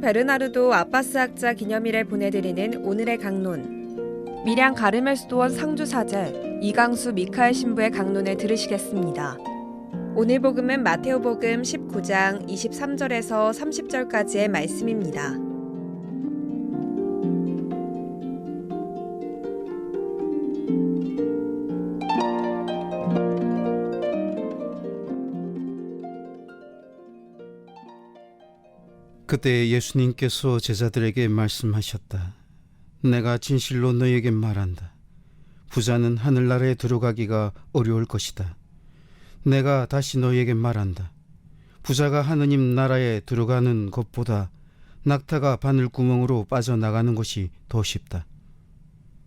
베르나르도 아빠스 학자 기념일에 보내드리는 오늘의 강론. 밀양 가르멜 수도원 상주 사제 이강수 미카엘 신부의 강론을 들으시겠습니다. 오늘 복음은 마테오 복음 19장 23절에서 30절까지의 말씀입니다. 그때 예수님께서 제자들에게 말씀하셨다. 내가 진실로 너에게 말한다. 부자는 하늘나라에 들어가기가 어려울 것이다. 내가 다시 너에게 말한다. 부자가 하느님 나라에 들어가는 것보다 낙타가 바늘 구멍으로 빠져나가는 것이 더 쉽다.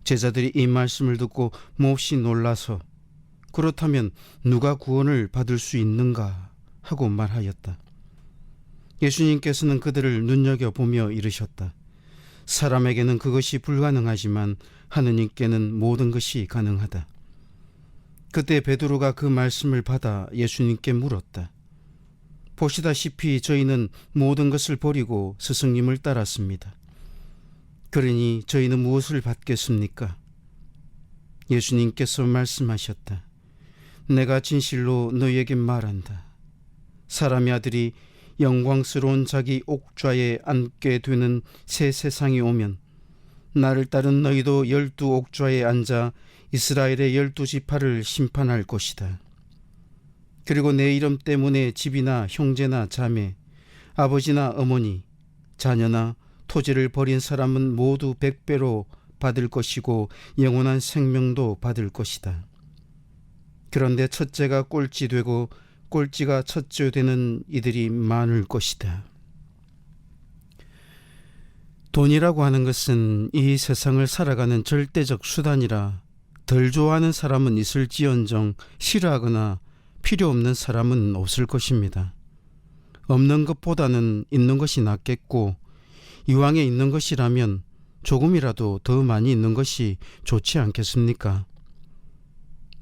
제자들이 이 말씀을 듣고 몹시 놀라서 그렇다면 누가 구원을 받을 수 있는가 하고 말하였다. 예수님께서는 그들을 눈여겨보며 이르셨다. 사람에게는 그것이 불가능하지만 하느님께는 모든 것이 가능하다. 그때 베드로가 그 말씀을 받아 예수님께 물었다. 보시다시피 저희는 모든 것을 버리고 스승님을 따랐습니다. 그러니 저희는 무엇을 받겠습니까? 예수님께서 말씀하셨다. 내가 진실로 너희에게 말한다. 사람의 아들이 영광스러운 자기 옥좌에 앉게 되는 새 세상이 오면 나를 따른 너희도 열두 옥좌에 앉아 이스라엘의 열두 지파를 심판할 것이다. 그리고 내 이름 때문에 집이나 형제나 자매, 아버지나 어머니, 자녀나 토지를 버린 사람은 모두 백배로 받을 것이고 영원한 생명도 받을 것이다. 그런데 첫째가 꼴찌 되고 꼴찌가 첫째 되는 이들이 많을 것이다. 돈이라고 하는 것은 이 세상을 살아가는 절대적 수단이라 덜 좋아하는 사람은 있을지언정 싫어하거나 필요 없는 사람은 없을 것입니다. 없는 것보다는 있는 것이 낫겠고 이왕에 있는 것이라면 조금이라도 더 많이 있는 것이 좋지 않겠습니까?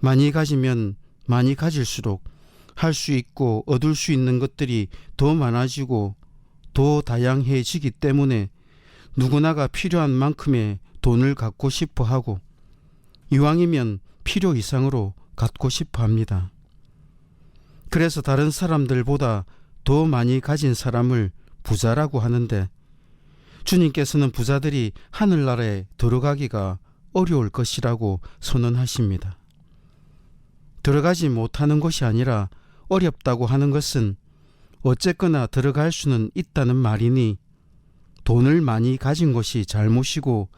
많이 가지면 많이 가질수록 할 수 있고 얻을 수 있는 것들이 더 많아지고 더 다양해지기 때문에 누구나가 필요한 만큼의 돈을 갖고 싶어 하고 이왕이면 필요 이상으로 갖고 싶어 합니다. 그래서 다른 사람들보다 더 많이 가진 사람을 부자라고 하는데 주님께서는 부자들이 하늘나라에 들어가기가 어려울 것이라고 선언하십니다. 들어가지 못하는 것이 아니라 어렵다고 하는 것은 어쨌거나 들어갈 수는 있다는 말이니 돈을 많이 가진 것이 잘못이고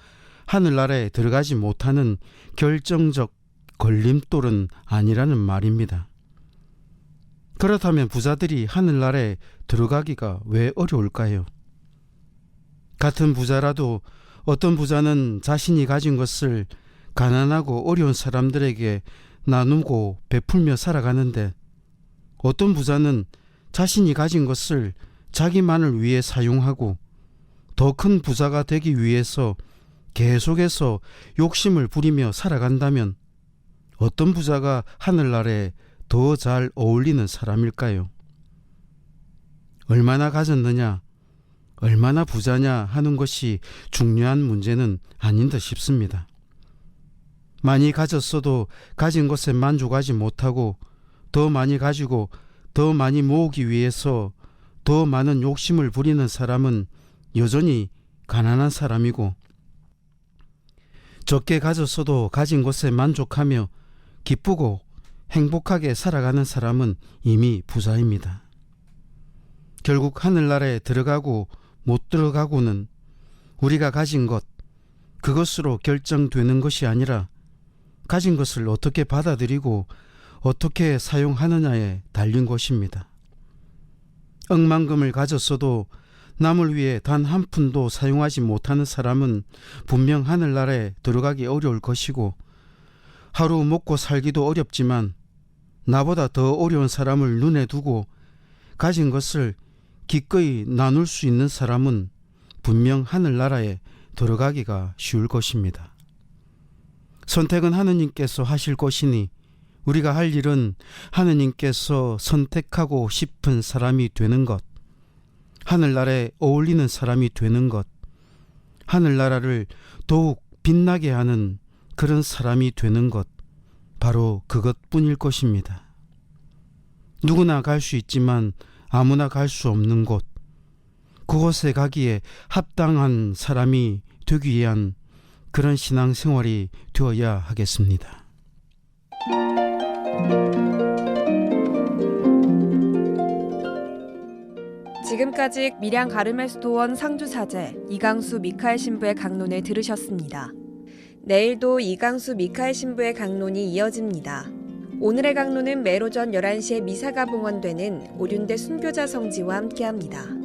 하늘나라에 들어가지 못하는 결정적 걸림돌은 아니라는 말입니다. 그렇다면 부자들이 하늘나라에 들어가기가 왜 어려울까요? 같은 부자라도 어떤 부자는 자신이 가진 것을 가난하고 어려운 사람들에게 나누고 베풀며 살아가는데 어떤 부자는 자신이 가진 것을 자기만을 위해 사용하고 더 큰 부자가 되기 위해서 계속해서 욕심을 부리며 살아간다면 어떤 부자가 하늘나라에 더 잘 어울리는 사람일까요? 얼마나 가졌느냐, 얼마나 부자냐 하는 것이 중요한 문제는 아닌 듯 싶습니다. 많이 가졌어도 가진 것에 만족하지 못하고 더 많이 가지고 더 많이 모으기 위해서 더 많은 욕심을 부리는 사람은 여전히 가난한 사람이고 적게 가졌어도 가진 것에 만족하며 기쁘고 행복하게 살아가는 사람은 이미 부자입니다. 결국 하늘나라에 들어가고 못 들어가고는 우리가 가진 것, 그것으로 결정되는 것이 아니라 가진 것을 어떻게 받아들이고 어떻게 사용하느냐에 달린 것입니다. 억만금을 가졌어도 남을 위해 단 한 푼도 사용하지 못하는 사람은 분명 하늘나라에 들어가기 어려울 것이고 하루 먹고 살기도 어렵지만 나보다 더 어려운 사람을 눈에 두고 가진 것을 기꺼이 나눌 수 있는 사람은 분명 하늘나라에 들어가기가 쉬울 것입니다. 선택은 하느님께서 하실 것이니 우리가 할 일은 하느님께서 선택하고 싶은 사람이 되는 것, 하늘나라에 어울리는 사람이 되는 것, 하늘나라를 더욱 빛나게 하는 그런 사람이 되는 것, 바로 그것뿐일 것입니다. 누구나 갈 수 있지만 아무나 갈 수 없는 곳, 그곳에 가기에 합당한 사람이 되기 위한 그런 신앙생활이 되어야 하겠습니다. 지금까지 밀양 가르멜스 도원 상주 사제 이강수 미카엘 신부의 강론을 들으셨습니다. 내일도 이강수 미카엘 신부의 강론이 이어집니다. 오늘의 강론은 매일 오전 11시에 미사가 봉헌되는 오륜대 순교자 성지와 함께합니다.